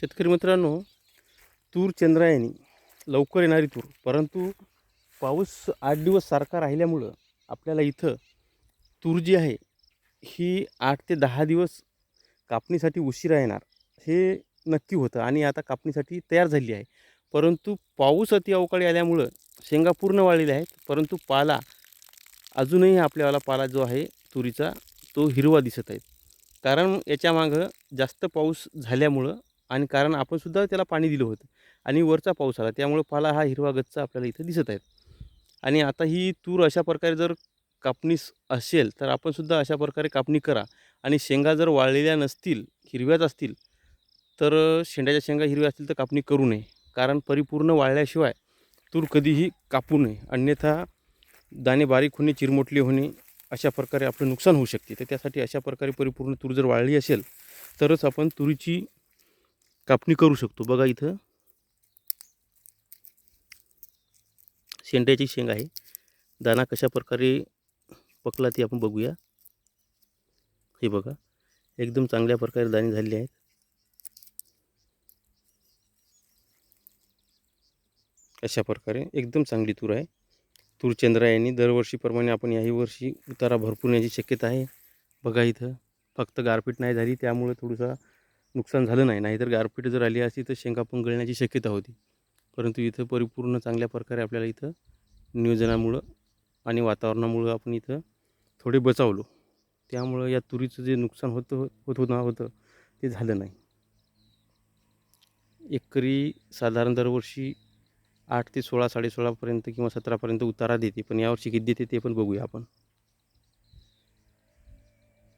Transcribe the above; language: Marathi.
शेतकरी मित्रांनो तूर चंद्रायणी लवकर येणारी तूर परंतु पाऊस आठ दिवस सारखा राहिल्यामुळं आपल्याला इथं तूर जी आहे ही आठ ते दहा दिवस कापणीसाठी उशिरा येणार हे नक्की होतं आणि आता कापणीसाठी तयार झाली आहे. परंतु पाऊस अति अवकाळी आल्यामुळं शेंगा पूर्ण वाळलेल्या आहेत परंतु पाला अजूनही आपल्याला पाला जो आहे तुरीचा तो हिरवा दिसत आहे. कारण याच्यामागं जास्त पाऊस झाल्यामुळं आणि कारण आपणसुद्धा त्याला पाणी दिलं होतं आणि वरचा पाऊस आला. त्यामुळं पाला हा हिरवा गच्चा आपल्याला इथं दिसत आहेत. आणि आता ही तूर अशा प्रकारे जर कापणीस असेल तर आपणसुद्धा अशा प्रकारे कापणी करा. आणि शेंगा जर वाळलेल्या नसतील हिरव्याच असतील तर शेंड्याच्या शेंगा हिरव्या असतील तर कापणी करू नये. कारण परिपूर्ण वाळल्याशिवाय तूर कधीही कापू नये. अन्यथा दाणे बारीक होणे चिरमोटले होणे अशा प्रकारे आपलं नुकसान होऊ शकते. तर त्यासाठी अशा प्रकारे परिपूर्ण तूर जर वाळली असेल तरच आपण तुरीची कापणी करू शकतो. बघा इथं. शेंड्याची शेंग आहे. दाना कशा प्रकारे पकला ती आपण बघूया. हे बघा. एकदम चांगल्या प्रकारे दाणे झालेले आहेत. अशा प्रकारे एकदम चांगली तूर आहे. तूर चंद्रायणी दरवर्षीप्रमाणे आपण याही वर्षी उतारा भरपूर येण्याची शक्यता आहे. बघा इथं. फक्त गारपीट नाही झाली त्यामुळे थोडंसं नुकसान झालं नाही. नाहीतर गारपीट जर आली असती तर शेंगा पण गळण्याची शक्यता होती. परंतु इथं परिपूर्ण चांगल्या प्रकारे आपल्याला इथं नियोजनामुळं आणि वातावरणामुळं आपण इथं थोडे बचावलो. त्यामुळं या तुरीचं जे नुकसान होतं होत होतं होतं ते झालं नाही. एकरी साधारण दरवर्षी आठ ते सोळा साडेसोळापर्यंत किंवा सतरापर्यंत उतारा देते. पण यावर्षी किती देते ते पण बघूया आपण.